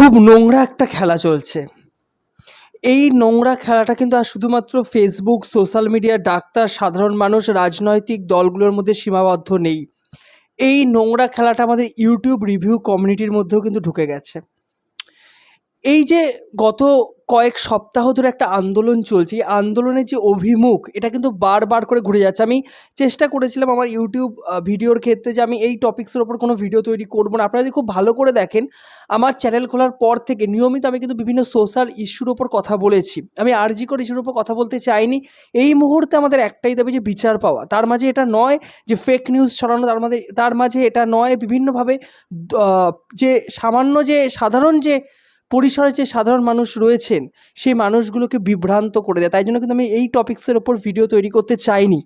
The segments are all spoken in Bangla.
খুব নোংরা একটা খেলা চলছে। এই নোংরা খেলাটা কিন্তু আর শুধুমাত্র ফেসবুক সোশ্যাল মিডিয়া ডাক্তার, সাধারণ মানুষ, রাজনৈতিক দলগুলোর মধ্যে সীমাবদ্ধ নেই। এই নোংরা খেলাটা আমাদের ইউটিউব রিভিউ কমিউনিটির মধ্যেও কিন্তু ঢুকে গেছে। এই যে গত কয়েক সপ্তাহ ধরে একটা আন্দোলন চলছে, এই আন্দোলনের যে অভিমুখ, এটা কিন্তু বারবার করে ঘুরে যাচ্ছে। আমি চেষ্টা করেছিলাম আমার ইউটিউব ভিডিওর ক্ষেত্রে যে আমি এই টপিক্সের ওপর কোনো ভিডিও তৈরি করব না। আপনারা যদি খুব ভালো করে দেখেন, আমার চ্যানেল খোলার পর থেকে নিয়মিত আমি কিন্তু বিভিন্ন সোশ্যাল ইস্যুর ওপর কথা বলেছি। আমি আরজিকর ইস্যুর ওপর কথা বলতে চাইনি। এই মুহূর্তে আমাদের একটাই দাবি যে বিচার পাওয়া। তার মাঝে এটা নয় যে ফেক নিউজ ছড়ানো, তার মাঝে তার মাঝে এটা নয়, বিভিন্নভাবে যে সামান্য যে সাধারণ যে পরিসরে যে সাধারণ মানুষ রয়েছেন, সেই মানুষগুলোকে বিভ্রান্ত করে দেয়। তাই জন্য কিন্তু আমি এই টপিক্সের ওপর ভিডিও তৈরি করতে চাইনি।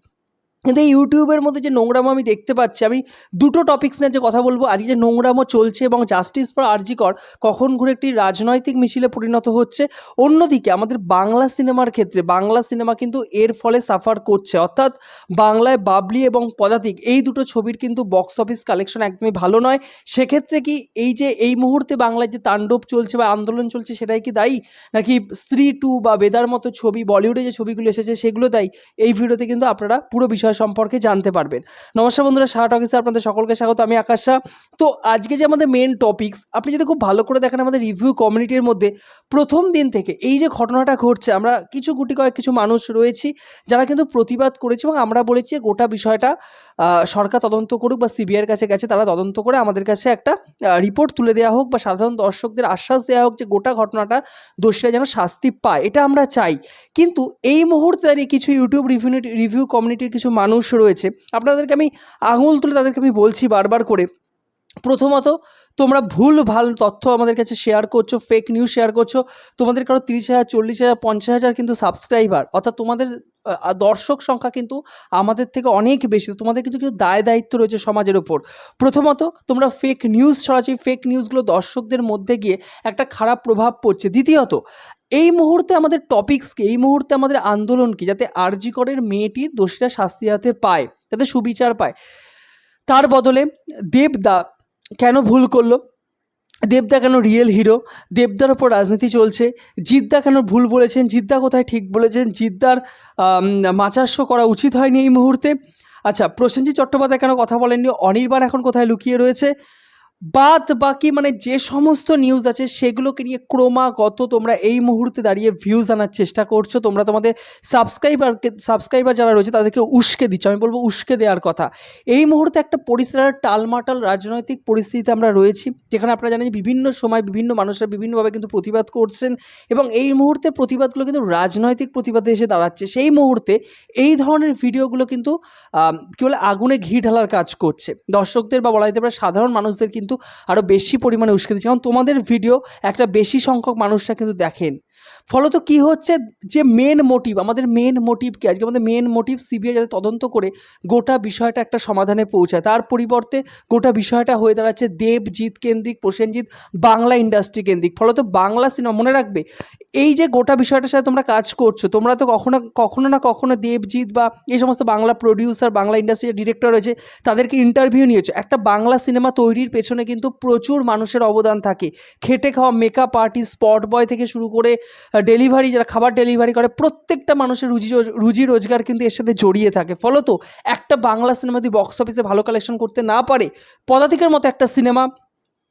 কিন্তু এই ইউটিউবের মধ্যে যে নোংরামো আমি দেখতে পাচ্ছি, আমি দুটো টপিক্স নিয়ে যে কথা বলব, আজকে যে নোংরামো চলছে এবং জাস্টিস ফর আরজিকর কখন ঘুরে একটি রাজনৈতিক মিছিলে পরিণত হচ্ছে, অন্যদিকে আমাদের বাংলা সিনেমার ক্ষেত্রে, বাংলা সিনেমা কিন্তু এর ফলে সাফার করছে। অর্থাৎ বাংলায় বাবলি এবং পদাতিক, এই দুটো ছবির কিন্তু বক্স অফিস কালেকশন একদমই ভালো নয়। সেক্ষেত্রে কি এই যে, এই মুহূর্তে বাংলায় যে তাণ্ডব চলছে বা আন্দোলন চলছে, সেটাই কি দায়ী? নাকি স্ত্রী টু বা বেদার মতো ছবি, বলিউডে যে ছবিগুলো এসেছে, সেগুলো দায়ী? এই ভিডিওতে কিন্তু আপনারা পুরো বিষয় সম্পর্কে জানতে পারবেন নমস্কার বন্ধুরা শাহ টকিসে আপনাদের সকলকে স্বাগত, আমি আকাশ শাহ। তো আজকে যে আমাদের মেন টপিকস আপনি যদি খুব ভালো করে দেখেন আমাদের রিভিউ কমিউনিটির মধ্যে, প্রথম দিন থেকে এই যে ঘটনাটা ঘটছে, আমরা কিছু গুটি কয়েক কিছু মানুষ রয়েছি, যারা কিন্তু প্রতিবাদ করেছে এবং আমরা বলেছি গোটা বিষয়টা সরকার তদন্ত করুক বা সিবিআইয়ের কাছে গেছে, তারা তদন্ত করে আমাদের কাছে একটা রিপোর্ট তুলে দেওয়া হোক বা সাধারণ দর্শকদের আশ্বাস দেওয়া হোক যে গোটা ঘটনাটা দোষীরা যেন শাস্তি পায়, এটা আমরা চাই কিন্তু এই মুহূর্তে দাঁড়িয়ে কিছু ইউটিউব রিভিউ রিভিউ কমিউনিটির কিছু মানুষ রয়েছে। আপনাদেরকে আমি আঙুল তুলে তাদেরকে আমি বলছি বারবার করে। প্রথমত, তোমরা ভুল, ভালো তথ্য আমাদের কাছে শেয়ার করছ ফেক নিউজ শেয়ার করছ। তোমাদের কারও তিরিশ হাজার, চল্লিশ হাজার, পঞ্চাশ হাজার কিন্তু সাবস্ক্রাইবার অর্থাৎ তোমাদের দর্শক সংখ্যা কিন্তু আমাদের থেকে অনেক বেশি। তোমাদের কিন্তু কিন্তু দায় দায়িত্ব রয়েছে সমাজের ওপর প্রথমত, তোমরা ফেক নিউজ ছড়াচ্ছ ফেক নিউজগুলো দর্শকদের মধ্যে গিয়ে একটা খারাপ প্রভাব পড়ছে। দ্বিতীয়ত, এই মুহূর্তে আমাদের টপিক্সকে এই মুহূর্তে আমাদের আন্দোলনকে যাতে আরজিকরের মেয়েটির দোষীরা শাস্তি হাতে পায়, যাতে সুবিচার পায়। তার বদলে দেবদা কেন ভুল করল? দেবদা কেন রিয়েল হিরো দেবদার ওপর রাজনীতি চলছে। জিদ্দা কেন ভুল বলেছেন? জিদ্দা কোথায় ঠিক বলেছেন? জিদ্দার মাচাস্য করা উচিত হয়নি এই মুহূর্তে। আচ্ছা প্রসেনজিৎ চট্টোপাধ্যায় কেন কথা বলেননি? অনির্বাণ এখন কোথায় লুকিয়ে রয়েছে? বাদ বাকি মানে যে সমস্ত নিউজ আছে সেগুলোকে নিয়ে ক্রমাগত তোমরা এই মুহূর্তে দাঁড়িয়ে ভিউজ আনার চেষ্টা করছ। তোমরা তোমাদের সাবস্ক্রাইবারকে সাবস্ক্রাইবার যারা রয়েছে তাদেরকে উস্কে দিচ্ছ। আমি বলব উস্কে দেওয়ার কথা। এই মুহূর্তে একটা পরিস্থিতি টালমাটাল রাজনৈতিক পরিস্থিতিতে আমরা রয়েছি, যেখানে আপনারা জানেন বিভিন্ন সময় বিভিন্ন মানুষরা বিভিন্নভাবে কিন্তু প্রতিবাদ করছেন এবং এই মুহূর্তে প্রতিবাদগুলো কিন্তু রাজনৈতিক প্রতিবাদে এসে দাঁড়াচ্ছে। সেই মুহূর্তে এই ধরনের ভিডিওগুলো কিন্তু কী বলে, আগুনে ঘি ঢালার কাজ করছে। দর্শকদের বা বলা যেতে পারে সাধারণ মানুষদের কিন্তু আরও বেশি পরিমাণে উস্কে দিচ্ছে। কারণ তোমাদের ভিডিও একটা বেশি সংখ্যক মানুষরা কিন্তু দেখেন। ফলত কি হচ্ছে? যে মেন মোটিভ আমাদের মেন মোটিভ কি? আজকে আমাদের মেন মোটিভ সিবিআই যাতে তদন্ত করে গোটা বিষয়টা একটা সমাধানে পৌঁছায়। তার পরিবর্তে গোটা বিষয়টা হয়ে দাঁড়াচ্ছে দেবজিৎ কেন্দ্রিক, প্রসেনজিৎ, বাংলা ইন্ডাস্ট্রি কেন্দ্রিক। ফলত বাংলা সিনেমা মনে রাখবে, এই যে গোটা বিষয়টার সাথে তোমরা কাজ করছ, তোমরা তো কখনো কখনো না কখনো দেবজিৎ বা এই সমস্ত বাংলা প্রডিউসার বাংলা ইন্ডাস্ট্রির ডিরেক্টর রয়েছে, তাদেরকে ইন্টারভিউ নিয়েছো। একটা বাংলা সিনেমা তৈরির পেছনে কিন্তু প্রচুর মানুষের অবদান থাকে। খেটে খাওয়া মেকআপ আর্টিস্ট স্পট বয় থেকে শুরু করে ডেলিভারি যারা খাবার ডেলিভারি করে, প্রত্যেকটা মানুষের রুজি রুজি রোজগার কিন্তু এর সাথে জড়িয়ে থাকে। ফলত একটা বাংলা সিনেমা যদি বক্স অফিসে ভালো কালেকশন করতে না পারে, পদাতিকের মতো একটা সিনেমা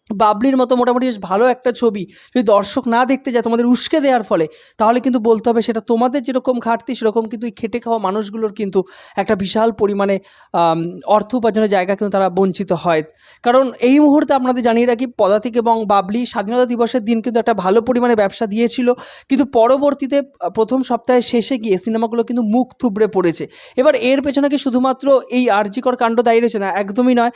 বাবলির মতো মোটামুটি বেশ ভালো একটা ছবি। যদি দর্শক না দেখতে যায়, তোমাদের উস্কে দেওয়ার ফলে, তাহলে কিন্তু বলতে হবে সেটা তোমাদের যেরকম ঘাটতি, সেরকম কিন্তু এই খেটে খাওয়া মানুষগুলোর কিন্তু একটা বিশাল পরিমাণে অর্থ উপার্জনের জায়গা কিন্তু তারা বঞ্চিত হয়। কারণ এই মুহূর্তে আপনাদের জানিয়ে রাখি, পদাতিক এবং বাবলি স্বাধীনতা দিবসের দিন কিন্তু একটা ভালো পরিমাণে ব্যবসা দিয়েছিল। কিন্তু পরবর্তীতে প্রথম সপ্তাহের শেষে গিয়ে সিনেমাগুলো কিন্তু মুখ থুবড়ে পড়েছে। এবার এর পেছনে কি শুধুমাত্র এই আর্জিকর কাণ্ড দায়ী রয়েছে? না, একদমই নয়।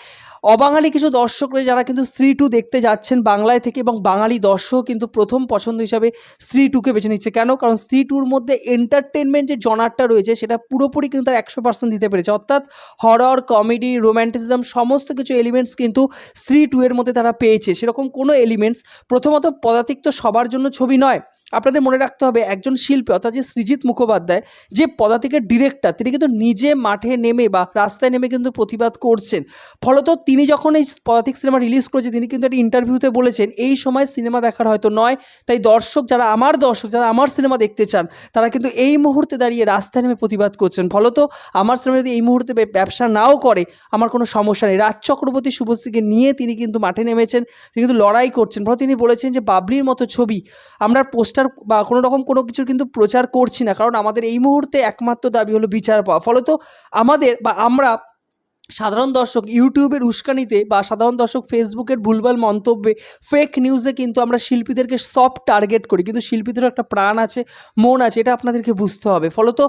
অবাঙালি কিছু দর্শক রয়েছে যারা কিন্তু স্ত্রী টু দেখতে যাচ্ছেন বাংলায় থেকে এবং বাঙালি দর্শক কিন্তু প্রথম পছন্দ হিসাবে স্ত্রী টুকে বেছে নিচ্ছে। কেন? কারণ স্ত্রী টুর মধ্যে এন্টারটেনমেন্ট যে জনারটা রয়েছে, সেটা পুরোপুরি কিন্তু তার একশো পার্সেন্ট দিতে পেরেছে। অর্থাৎ হরর কমেডি রোম্যান্টিসিজম সমস্ত কিছু এলিমেন্টস কিন্তু স্ত্রী টু এর মধ্যে তারা পেয়েছে। সেরকম কোনো এলিমেন্টস প্রথমত পদাতিক তো সবার জন্য ছবি নয়। আপনাদের মনে রাখতে হবে, একজন শিল্পী অর্থাৎ যে সৃজিৎ মুখোপাধ্যায়, যে পদাতিকের ডিরেক্টর তিনি কিন্তু নিজে মাঠে নেমে বা রাস্তায় নেমে কিন্তু প্রতিবাদ করছেন। ফলত তিনি যখন এই পদাতিক সিনেমা রিলিজ করেছে, তিনি কিন্তু একটা ইন্টারভিউতে বলেছেন, এই সময় সিনেমা দেখার হয়তো নয়, তাই দর্শক যারা আমার দর্শক, যারা আমার সিনেমা দেখতে চান, তারা কিন্তু এই মুহূর্তে দাঁড়িয়ে রাস্তায় নেমে প্রতিবাদ করছেন। ফলত আমার সিনেমা যদি এই মুহূর্তে ব্যবসা নাও করে, আমার কোনো সমস্যা নেই। রাজ চক্রবর্তী শুভশ্রীকে নিয়ে তিনি কিন্তু মাঠে নেমেছেন, তিনি কিন্তু লড়াই করছেন। ফলে তিনি বলেছেন যে, বাবলির মতো ছবি, আমরা পোস্টার বা কোনো রকম কোনো কিছুর কিন্তু প্রচার করছি না। কারণ আমাদের এই মুহূর্তে একমাত্র দাবি হলো বিচার পাওয়া। ফলত আমাদের বা আমরা সাধারণ দর্শক ইউটিউবের উস্কানিতে বা সাধারণ দর্শক ফেসবুকের ভুলভাল মন্তব্যে ফেক নিউজে কিন্তু আমরা শিল্পীদেরকে সব টার্গেট করি। কিন্তু শিল্পীদেরও একটা প্রাণ আছে, মন আছে, এটা আপনাদেরকে বুঝতে হবে। ফলত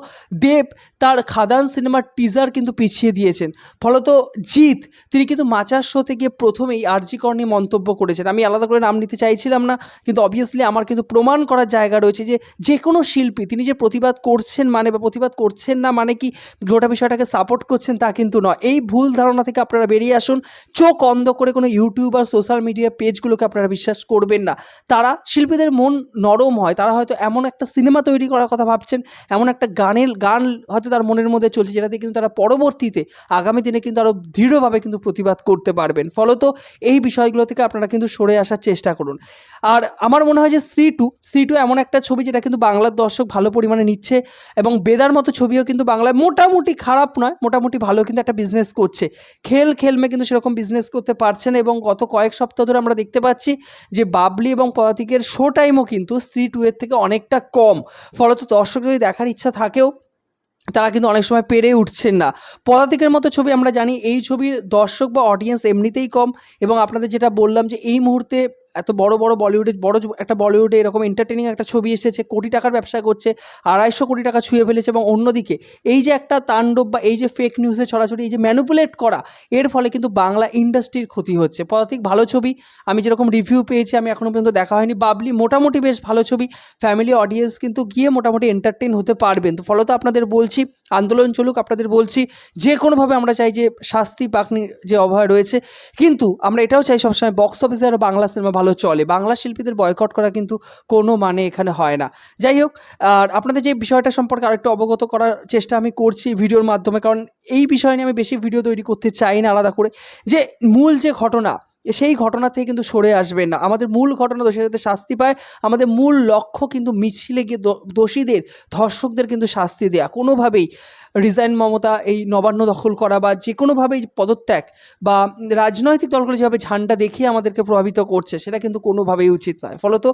দেব তার খাদান সিনেমার টিজার কিন্তু পিছিয়ে দিয়েছেন। ফলত জিৎ, তিনি কিন্তু মাচার শোতে গিয়ে প্রথমেই আরজি কর নিয়ে মন্তব্য করেছেন। আমি আলাদা করে নাম নিতে চাইছিলাম না, কিন্তু অবভিয়াসলি আমার কিন্তু প্রমাণ করার জায়গা রয়েছে যে যে কোনো শিল্পী, তিনি যে প্রতিবাদ করছেন মানে বা প্রতিবাদ করছেন না মানে কি গোটা বিষয়টাকে সাপোর্ট করছেন তা কিন্তু নয়। এই ভুল ধারণা থেকে আপনারা বেরিয়ে আসুন। চোখ অন্ধ করে কোনো ইউটিউব আর সোশ্যাল মিডিয়া পেজগুলোকে আপনারা বিশ্বাস করবেন না। তারা শিল্পীদের মন নরম হয়, তারা হয়তো এমন একটা সিনেমা তৈরি করার কথা ভাবছেন, এমন একটা গানের, গান হয়তো তার মনের মধ্যে চলছে যেটাতে কিন্তু তারা পরবর্তীতে আগামী দিনে কিন্তু আরও দৃঢ়ভাবে কিন্তু প্রতিবাদ করতে পারবেন। ফলত এই বিষয়গুলো থেকে আপনারা কিন্তু সরে আসার চেষ্টা করুন। আর আমার মনে হয় যে শ্রী টু শ্রী টু এমন একটা ছবি যেটা কিন্তু বাংলার দর্শক ভালো পরিমাণে নিচ্ছে এবং বেদার মতো ছবিও কিন্তু বাংলায় মোটামুটি খারাপ নয়, মোটামুটি ভালো কিন্তু একটা বিজনেস করছে। খেল খেলমে কিন্তু সেরকম বিজনেস করতে পারছে না এবং গত কয়েক সপ্তাহ ধরে আমরা দেখতে পাচ্ছি যে বাবলি এবং পদাতিকের শো টাইমও কিন্তু স্ত্রী টু এর থেকে অনেকটা কম। ফলত দর্শক যদি দেখার ইচ্ছা থাকেও, তারা কিন্তু অনেক সময় পেরে উঠছেন না। পদাতিকের মতো ছবি আমরা জানি, এই ছবির দর্শক বা অডিয়েন্স এমনিতেই কম এবং আপনাদের যেটা বললাম যে এই মুহূর্তে এত বড় বড় বলিউডে, বড় একটা বলিউডে এরকম এন্টারটেনিং একটা ছবি এসেছে, কোটি টাকার ব্যবসা করছে, আড়াইশো কোটি টাকা ছুঁয়ে ফেলেছে এবং অন্যদিকে এই যে একটা তাণ্ডব বা এই যে ফেক নিউজে ছড়াছড়ি, এই যে ম্যানুপুলেট করা, এর ফলে কিন্তু বাংলা ইন্ডাস্ট্রির ক্ষতি হচ্ছে। পদাতিক ভালো ছবি, আমি যেরকম রিভিউ পেয়েছি, আমি এখনও পর্যন্ত দেখা হয়নি। বাবলি মোটামুটি বেশ ভালো ছবি ফ্যামিলি অডিয়েন্স কিন্তু গিয়ে মোটামুটি এন্টারটেন হতে পারবেন। তো ফলত আপনাদের বলছি, আন্দোলন চলুক, আপনাদের বলছি, যে কোনোভাবে আমরা চাই যে শাস্তি পাকনি যে অভয় রয়েছে। কিন্তু আমরা এটাও চাই সবসময় বক্স অফিসে আরও বাংলা সিনেমা ভালো চলে। বাংলা শিল্পীদের বয়কট করা কিন্তু কোনো মানে এখানে হয় না। যাই হোক, আর আপনাদের যে বিষয়টা সম্পর্কে আরেকটু অবগত করার চেষ্টা আমি করছি ভিডিওর মাধ্যমে, কারণ এই বিষয় নিয়ে আমি বেশি ভিডিও তৈরি করতে চাই না আলাদা করে। যে মূল যে ঘটনা সেই ঘটনা থেকে কিন্তু সরে আসবেন না। আমাদের মূল ঘটনা দোষীরা যাতে শাস্তি পায়, আমাদের মূল লক্ষ্য কিন্তু মিছিলে গিয়ে দোষীদের, ধর্ষকদের কিন্তু শাস্তি দেওয়া কোনোভাবেই রিজাইন মমতা, এই নবান্ন দখল করা বা যে কোনোভাবেই পদত্যাগ বা রাজনৈতিক দলগুলো যেভাবে ঝান্ডা দেখিয়ে আমাদেরকে প্রভাবিত করছে, সেটা কিন্তু কোনোভাবেই উচিত নয়। ফলত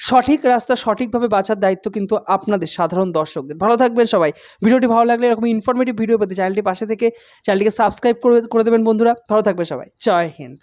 সঠিক রাস্তা সঠিকভাবে বাঁচার দায়িত্ব কিন্তু আপনাদের সাধারণ দর্শকদের। ভালো থাকবেন সবাই। ভিডিওটি ভালো লাগলে এরকম ইনফরমেটিভ ভিডিও পেতে চ্যানেলটি পাশে থেকে চ্যানেলটিকে সাবস্ক্রাইব করে করে দেবেন বন্ধুরা। ভালো থাকবেন সবাই। জয় হিন্দ।